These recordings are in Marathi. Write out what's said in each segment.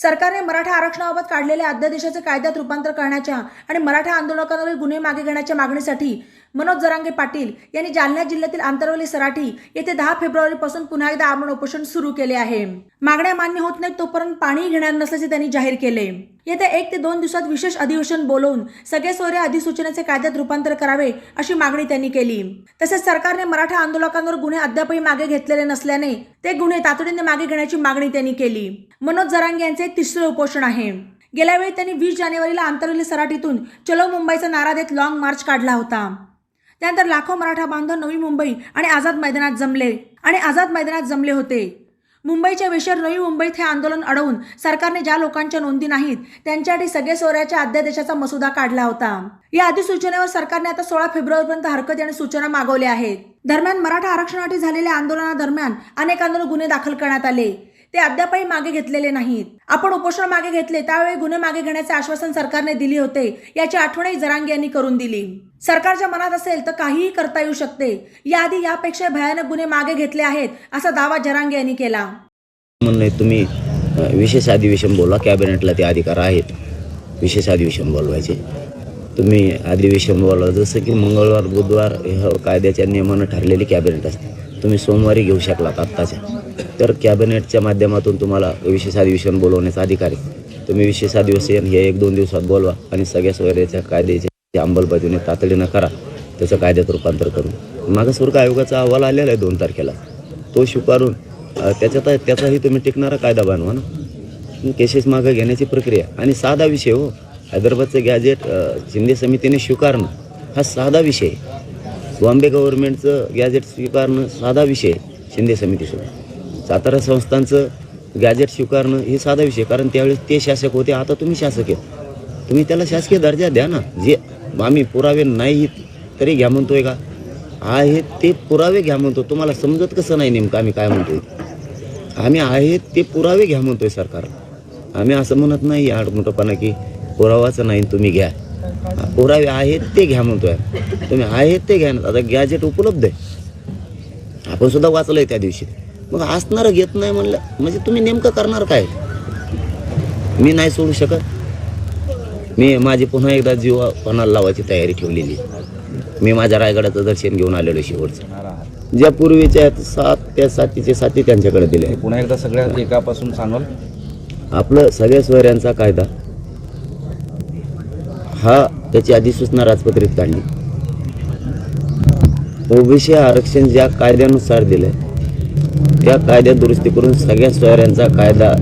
सरकारने मराठा आरक्षणाबाबत काढलेल्या अध्यादेशाचे कायद्यात रूपांतर करण्याच्या आणि मराठा आंदोलकांवरील गुन्हे मागे घेण्याच्या मागणीसाठी मनोज जरांगे पाटील यांनी जालना जिल्ह्यातील आंतरवली सराठी येथे दहा फेब्रुवारीपासून पुन्हा एकदा आमरण उपोषण सुरू केले आहे. मागण्या मान्य होत नाहीत तोपर्यंत पाणी घेणार नसल्याचे त्यांनी जाहीर केले. येत्या एक ते दोन दिवसात विशेष अधिवेशन बोलवून सगळे सोयरे अधिसूचनेचे कायद्यात रूपांतर करावे अशी मागणी त्यांनी केली. तसेच सरकारने मराठा आंदोलकांवर गुन्हे अद्यापही मागे घेतलेले नसल्याने ते गुन्हे तातडीने मागे घेण्याची मागणी त्यांनी केली. मनोज जरांगे यांचे तिसरे उपोषण आहे. गेल्यावेळी त्यांनी वीस जानेवारीला आंतरवली सराटीतून चलो मुंबईचा नारा देत लाँग मार्च काढला होता. त्यानंतर लाखो मराठा बांधव नवी मुंबई आणि आझाद मैदानात जमले आणि आझाद मैदानात जमले होते. मुंबईच्या विषयावर नवी मुंबईत हे आंदोलन अडवून सरकारने ज्या लोकांच्या नोंदी नाहीत त्यांच्यासाठी सगळे सोऱ्याच्या अध्यादेशाचा मसुदा काढला होता. या अधिसूचनेवर सरकारने आता सोळा फेब्रुवारीपर्यंत हरकत आणि सूचना मागवल्या आहेत. दरम्यान मराठा आरक्षणासाठी झालेल्या आंदोलनादरम्यान अनेकांवर गुन्हे दाखल करण्यात आले. ते अद्यापही मागे घेतलेले नाहीत. आपण उपोषण मागे घेतले त्यावेळी गुन्हे मागे घेण्याचे आश्वासन सरकारने दिले होते याची आठवणही जरांगे यांनी करून दिली. सरकारच्या मनात असेल तर काहीही करता येऊ शकते. याआधी यापेक्षा भयानक गुन्हे मागे घेतले आहेत असा दावा जरांगे यांनी केला. म्हणणं तुम्ही विशेष अधिवेशन बोलवा. कॅबिनेटला ते अधिकार आहेत. विशेष अधिवेशन बोलवायचे. तुम्ही अधिवेशन बोलवा. जसं की मंगळवार बुधवार कायद्याच्या नियमानं ठरलेली कॅबिनेट असते. तुम्ही सोमवारी घेऊ शकलात आत्ताच्या. तर कॅबिनेटच्या माध्यमातून तुम्हाला विशेष अधिवेशन बोलवण्याचा अधिकार आहे. तुम्ही विशेष अधिवेशन हे एक दोन दिवसात बोलवा आणि सगळ्या सोयऱ्याच्या कायद्याची अंमलबजावणी तातडीनं करा. त्याचं कायद्यात रूपांतर करून. मागासवर्ग आयोगाचा अहवाल आलेला आहे दोन तारखेला. तो स्वीकारून त्याच्यात त्याचाही तुम्ही टिकणारा कायदा बनवा ना. केसेस मागं घेण्याची प्रक्रिया. आणि साधा विषय हो. हैदराबादचं गॅजेट शिंदे समितीने स्वीकारणं हा साधा विषय बॉम्बे गव्हर्नमेंटचं गॅजेट स्वीकारणं साधा विषय शिंदे समितीसोबत. सातारा संस्थांचं गॅजेट स्वीकारणं हे साधा विषय कारण त्यावेळेस ते शासक होते आता तुम्ही शासक आहे तुम्ही त्याला शासकीय दर्जा द्या ना. जे आम्ही पुरावे नाही तरी घ्या म्हणतोय का? आहे ते पुरावे घ्या म्हणतो तुम्हाला समजत कसं नाही नेमकं आम्ही काय म्हणतोय? आम्ही आहेत ते पुरावे घ्या म्हणतोय सरकार. आम्ही असं म्हणत नाही आडमोठपणा की पुरावाचं नाही तुम्ही घ्या. पुरावे आहेत ते घ्या म्हणतोय. तुम्ही आहेत ते घ्या ना. आता गॅजेट उपलब्ध आहे. आपण सुद्धा वाचलंय त्या दिवशी. मग असणारं घेत नाही म्हणलं. म्हणजे तुम्ही नेमकं करणार काय? मी नाही सोडू शकत. मी माझी पुन्हा एकदा जीव पणाला लावायची तयारी ठेवलेली. मी माझ्या रायगडाचं दर्शन घेऊन आलेलो शेवटचं. ज्या पूर्वीच्या आहेत, सात त्या सातीचे साती त्यांच्याकडे दिले पुन्हा एकदा सगळ्या एकापासून सांगाल? आपलं सगळ्या सोयऱ्यांचा कायदा. हा त्याची अधिसूचना राजपत्रित काढली. ओबीसी आरक्षण ज्या कायद्यानुसार दिलंय त्या कायद्यात दुरुस्ती करून सगळ्या सोयऱ्यांचा कायदा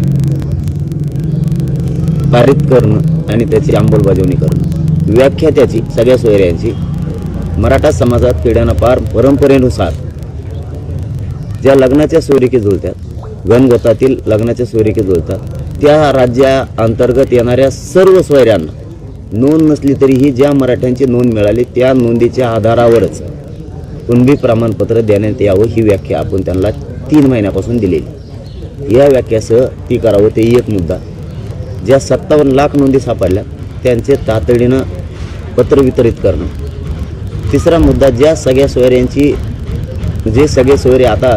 पारित करणं आणि त्याची अंमलबजावणी करणं. व्याख्या त्याची सगळ्या सोयऱ्यांची. मराठा समाजात पिढ्यानं पार परंपरेनुसार ज्या लग्नाच्या सोयरिकी जुळतात गणगोतातील लग्नाच्या सोयरिकी जुळतात त्या राज्या अंतर्गत येणाऱ्या सर्व सोयऱ्यांना नोंद नसली तरीही ज्या मराठ्यांची नोंद मिळाली त्या नोंदीच्या आधारावरच कुणबी प्रमाणपत्र देण्यात यावं ही व्याख्या आपण त्यांना तीन महिन्यापासून दिलेली. या व्याख्यासह ती करावं ते एक मुद्दा. ज्या सत्तावन्न लाख नोंदी सापडल्या त्यांचे तातडीनं पत्र वितरित करणं. तिसरा मुद्दा ज्या सगळ्या सोयऱ्यांची जे सगळे सोयरे आता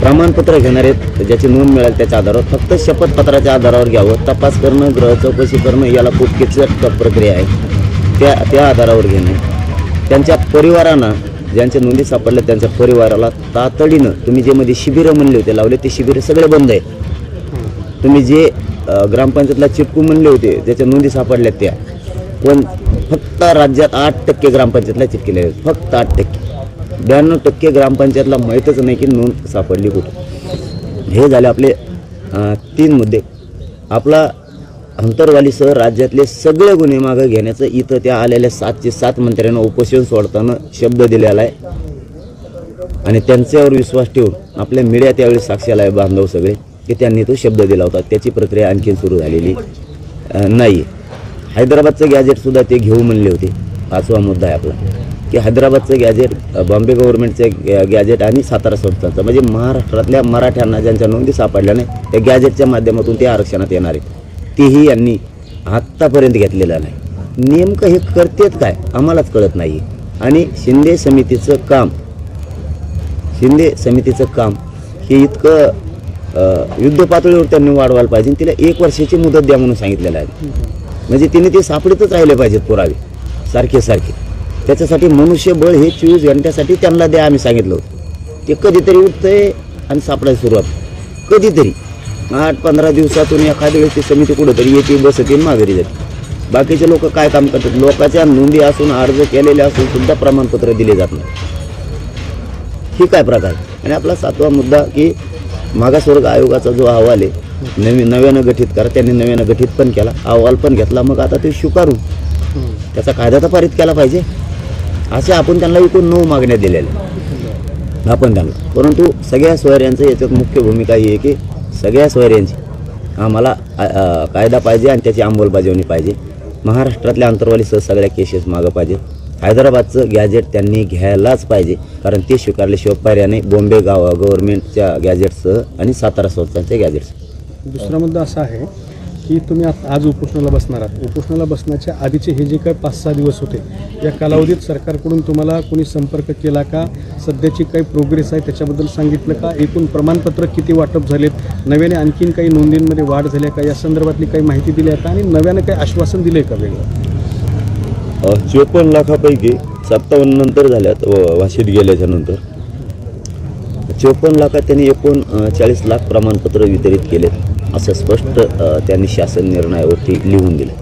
प्रमाणपत्र घेणार आहेत ज्याची नोंद मिळेल त्याच्या आधारावर फक्त शपथपत्राच्या आधारावर घ्यावं. तपास करणं ग्रह चौकशी करणं याला खूप किचकट प्रक्रिया आहे. त्या त्या आधारावर घेणे. त्यांच्या परिवारांना ज्यांच्या नोंदी सापडल्या त्यांच्या परिवाराला तातडीनं तुम्ही जे मध्ये शिबिरं म्हणले होते लावले ते शिबिरं सगळे बंद आहेत. तुम्ही जे ग्रामपंचायतला चिपकू म्हणले होते ज्याच्या नोंदी सापडल्या त्या पण फक्त राज्यात आठ टक्के ग्रामपंचायतला चिटकेले आहेत. फक्त आठ टक्के. ब्याण्णव टक्के ग्रामपंचायतला माहीतच नाही की नोंद सापडली कुठं हे झाले आपले तीन मुद्दे. आपला अंतरवालीसह राज्यातले सगळे गुन्हे मागं घेण्याचं इथं त्या आलेल्या सातशे सात मंत्र्यांना उपोषण सोडताना शब्द दिलेला आहे. आणि त्यांच्यावर विश्वास ठेवून आपल्या मीडिया त्यावेळी साक्षीला आहे बांधव सगळे की त्यांनी तो शब्द दिला होता. त्याची प्रक्रिया आणखीन सुरू झालेली नाही हैदराबादचं गॅजेटसुद्धा ते घेऊ म्हणले होते. पाचवा मुद्दा आहे आपला की हैदराबादचं गॅजेट बॉम्बे गव्हर्नमेंटचं गॅ- गॅजेट आणि सातारा संस्थांचं. म्हणजे महाराष्ट्रातल्या मराठ्यांना ज्यांच्या नोंदी सापडल्या नाही त्या गॅजेटच्या माध्यमातून ते आरक्षणात येणार आहे तेही यांनी आत्तापर्यंत घेतलेलं नाही. नेमकं हे करतेत काय? आम्हालाच कळत नाही आणि शिंदे समितीचं काम शिंदे समितीचं काम हे इतकं युद्ध पातळीवर त्यांनी वाढवायला पाहिजे तिला एक वर्षाची मुदत द्या म्हणून सांगितलेलं आहे. म्हणजे तिने ते सापडीतच राहिले पाहिजेत पुरावे सारखे सारखे. त्याच्यासाठी मनुष्यबळ हे चोवीस घंट्यासाठी त्यांना द्या आम्ही सांगितलं होतं. ते कधीतरी उठतंय आणि सापडायला सुरुवात. कधीतरी. आठ पंधरा दिवसातून एखाद्या वेळेस ती समिती कुठंतरी येते बसते माघारी जाते. बाकीचे लोक काय काम करतात? लोकांच्या नोंदी असून अर्ज केलेले असून सुद्धा प्रमाणपत्र दिले जात नाही. ही काय प्रकार? आणि आपला सातवा मुद्दा की मागासवर्ग आयोगाचा जो अहवाल आहे नवीन नव्यानं गठीत करा त्यांनी नव्यानं गठीत पण केला अहवाल पण घेतला मग आता ते स्वीकारू त्याचा कायदा तर पारित केला पाहिजे. असे आपण त्यांना एकूण नऊ मागण्या दिलेल्या आपण त्यांना. परंतु सगळ्या सोयऱ्यांचं याच्यात मुख्य भूमिका ही आहे की सगळ्या सोयऱ्यांची. आम्हाला कायदा पाहिजे आणि त्याची अंमलबजावणी पाहिजे. महाराष्ट्रातल्या अंतर्वालीसह सगळ्या केसेस मागं पाहिजे. हैदराबादचं गॅजेट त्यांनी घ्यायलाच पाहिजे. कारण ते स्वीकारल्याशिवाय पर्याने बॉम्बे गाव गव्हर्नमेंटच्या गॅजेटसह आणि सातारा संस्थांच्या गॅजेट्स दुसरा मुद्दा असा आहे की तुम्ही आत- आज उपोषणाला बसणार आहात. उपोषणाला बसण्याच्या आधीचे हे जे काही पाच सहा दिवस होते या कालावधीत सरकारकडून तुम्हाला कोणी संपर्क केला का? सध्याची काही प्रोग्रेस आहे त्याच्याबद्दल सांगितलं का? एकूण प्रमाणपत्र किती वाटप झालेत? नव्याने आणखीन काही नोंदींमध्ये वाढ झाल्या का? या संदर्भातली काही माहिती दिली आहे का? आणि नव्यानं काही आश्वासन दिलं आहे का वेगळं? चोपन्न लाखापैकी सत्तावन्न नंतर झाल्यात व- वाशीत गेल्याच्यानंतर. चोपन्न लाखात त्यांनी एकूण चाळीस लाख प्रमाणपत्र वितरित केलेत. असं स्पष्ट त्यांनी शासन निर्णयावरती लिहून दिलं.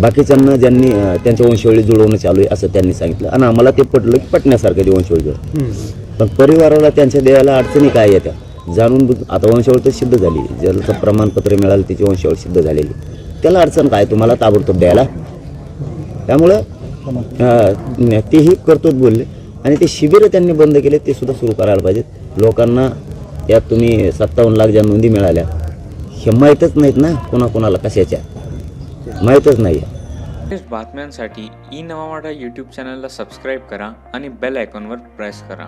बाकीच्यांना ज्यांनी त्यांच्या वंशवळी जुळवणं चालू आहे असं त्यांनी सांगितलं. आणि आम्हाला ते पटलं की पटण्यासारखं ते वंशवळी जुळवणं. पण परिवाराला त्यांच्या द्यायला अडचणी काय येत्या? जाणून आता वंशावळ तर सिद्ध झाली. ज्याचं प्रमाणपत्र मिळालं त्याची वंशावळ सिद्ध झालेली. त्याला अडचण काय? तुम्हाला ताबडतोब द्यायला? त्यामुळं तेही करतोच बोलले. आणि ते शिबिरं त्यांनी बंद केले ते सुद्धा सुरू करायला पाहिजेत. लोकांना यात तुम्ही सत्तावन्न लाख ज्या नोंदी मिळाल्या हे माहीतच नाहीत ना कोणाकोणाला कशाच्या. माहीतच नाही लेटेस्ट बातम्यांसाठी ई नवामाडा यूट्यूब चॅनलला सबस्क्राईब करा आणि बेल आयकॉनवर प्रेस करा.